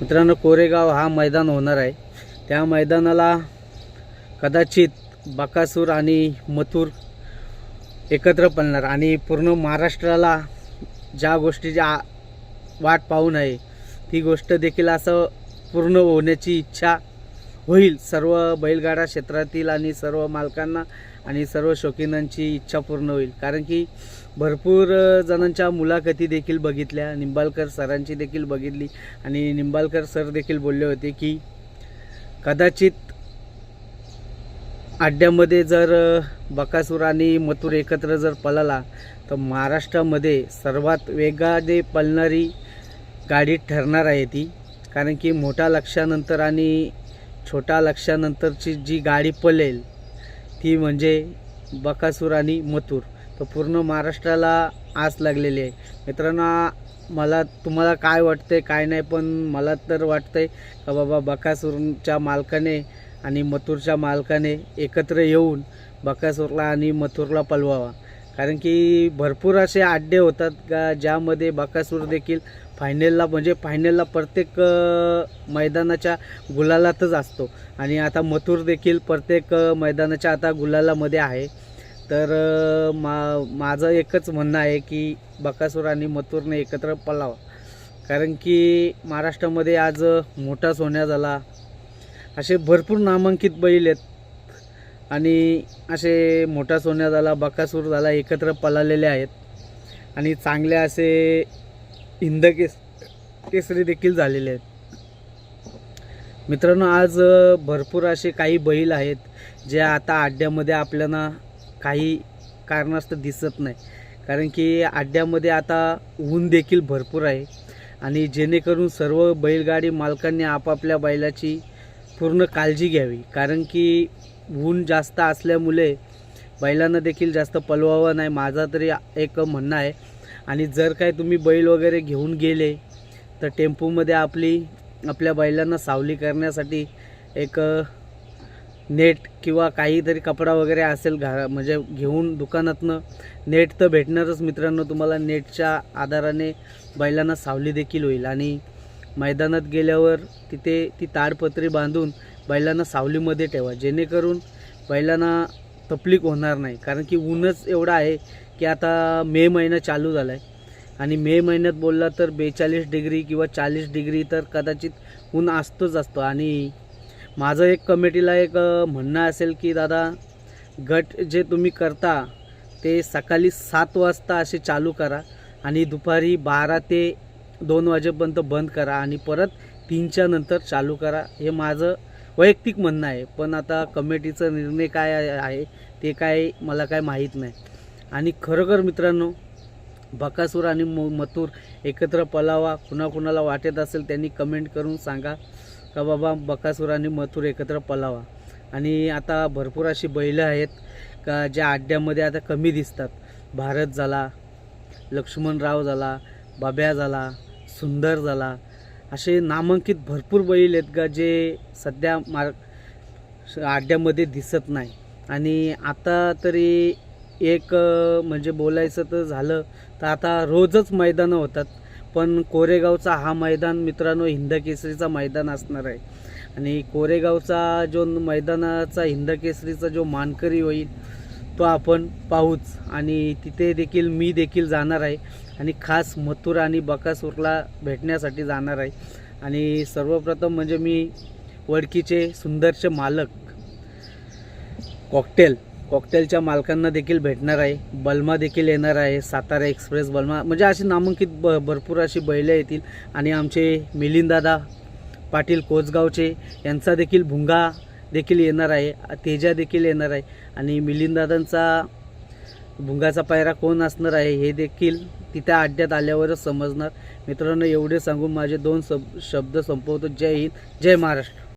मित्रांनो कोरेगाव हा मैदान होणार आहे. त्या मैदानाला कदाचित बकासूर आणि मथुर एकत्र पडणार आणि पूर्ण महाराष्ट्राला ज्या गोष्टीची आ वाट पाहून आहे ती गोष्ट देखील असं पूर्ण होण्याची इच्छा होईल. सर्व बैलगाडा क्षेत्रातील आणि सर्व मालकांना आणि सर्व शौकीनांची इच्छा पूर्ण होईल. कारण की भरपूर जणांच्या मुलाखती देखील बघितल्या. निंबाळकर सरांची देखील बघितली. आणि निंबाळकर सर देखील बोलले होते की कदाचित अड्ड्यामध्ये जर बकासूर आणि मथुर एकत्र जर पळाला तर महाराष्ट्रामध्ये सर्वात वेगाने पळणारी गाडी ठरणार आहे ती. कारण की मोठ्या लक्षानंतर आणि छोट्या लक्षानंतरची जी गाडी पळेल ती म्हणजे बकासूर आणि मथुर. तर पूर्ण महाराष्ट्राला आस लागलेली आहे. मित्रांनो मला तुम्हाला काय वाटतंय काय नाही पण मला तर वाटतंय का बाबा बकासूरच्या मालकाने आणि मथुरच्या मालकाने एकत्र येऊन बकासूरला आणि मथुरला पलवावा. कारण की भरपूर असे आड्डे होतात का ज्यामध्ये बकासूर देखील फायनलला म्हणजे फायनलला प्रत्येक मैदानाच्या गुलालातच असतो. आणि आता मथुर देखील प्रत्येक मैदानाच्या आता गुलालामध्ये आहे. तर मा माझं एकच म्हणणं आहे की बकासूर आणि मथुरने एकत्र पळावा कारण की महाराष्ट्रामध्ये आज मोठा सोन्या झाला. असे भरपूर नामांकित बैल आहेत. आणि असे मोठा सोन्या झाला बकासूर झाला एकत्र पलालेले आहेत. आणि चांगले असे हिंद केस केसरी देखील झालेले आहेत. मित्रांनो आज भरपूर असे काही बैल आहेत जे आता अड्ड्यामध्ये आपल्याला काही कारणास्तव दिसत नाही. कारण की अड्ड्यामध्ये आता ऊन देखील भरपूर आहे. आणि जेणेकरून सर्व बैलगाडी मालकांनी आपापल्या बैलाची पूर्ण काळजी घ्यावी. कारण की ऊन जास्त असल्यामुळे बैलांना देखील जास्त पलवावं नाही. माझा तरी एक म्हणणं आहे. आणि जर काय तुम्ही बैल वगैरे घेऊन गेले तर टेम्पोमध्ये आपली आपल्या बैलांना सावली करण्यासाठी एक नेट किंवा काहीतरी कपडा वगैरे असेल घरा म्हणजे घेऊन दुकानातनं नेट तर भेटणारच मित्रांनो. तुम्हाला नेटच्या आधाराने बैलांना सावली देखील होईल. आणि मैदानात गेल्यावर तिथे ती ताडपत्री बांधून बैलांना सावलीमध्ये ठेवा. जेणेकरून बैलांना तपलीक होणार नाही. कारण की ऊनच एवढं आहे की आता मे महिना चालू झाला आहे आणि मे महिन्यात बोलला तर बेचाळीस डिग्री किंवा चाळीस डिग्री तर कदाचित ऊन असतोच असतो. आणि माझं एक कमिटीला एक म्हणणं असेल की दादा गट जे तुम्ही करता ते सकाळी सात वाजता असे चालू करा आणि दुपारी बारा ते दोन वाजेपर्यंत बंद करा आणि परत तीनच्या नंतर चालू करा. हे माझं वैयक्तिक म्हणणं आहे पण आता कमिटीचा निर्णय काय आहे ते काय मला काय माहीत नाही. आणि खरोखर मित्रांनो बकासूर आणि म मथूर एकत्र पलावा कुणाकुणाला वाटत असेल त्यांनी कमेंट करून सांगा का बाबा बकासूर आणि मथुर एकत्र पलावा. आणि आता भरपूर अशी बैलं आहेत का ज्या अड्ड्यामध्ये आता कमी दिसतात. भारत झाला लक्ष्मणराव झाला बाब्या झाला सुंदर झाला असे नामांकित भरपूर बैल आहेत का जे सध्या मार आड्यामध्ये दिसत नाही. आणि आता तरी एक म्हणजे बोलायचं तर झालं तर आता रोजच मैदानं होतात. पण कोरेगावचा हा मैदान मित्रांनो हिंदकेसरीचा मैदान असणार आहे. आणि कोरेगावचा जो मैदानाचा हिंदकेसरीचा जो मानकरी होईल तो आपण पाहूच. आणि तिथे देखील मी देखील जाणार आहे. आणि खास मथुर आणि बकासूरला भेटण्यासाठी जाणार आहे. आणि सर्वप्रथम म्हणजे मी वडकीचे सुंदरचे मालक कॉकटेल कॉकटेलच्या मालकांना देखील भेटणार आहे. बल्मा देखील येणार आहे सातारा एक्सप्रेस बल्मा. म्हणजे अशी नामांकित ब भरपूर अशी बैलं येतील. आणि आमचे मिलिंददादा पाटील कोचगावचे यांचा देखील भुंगा देखील येणार आहे तेजा देखील येणार आहे. आणि मिलिंददादांचा भुंगाचा पायरा कोण असणार आहे हे देखील तिथे अड्ड्यात आल्यावरच समजणार. मित्रांनो एवढे सांगून माझे दोन सब शब्द संपवतो. जय हिंद जय महाराष्ट्र.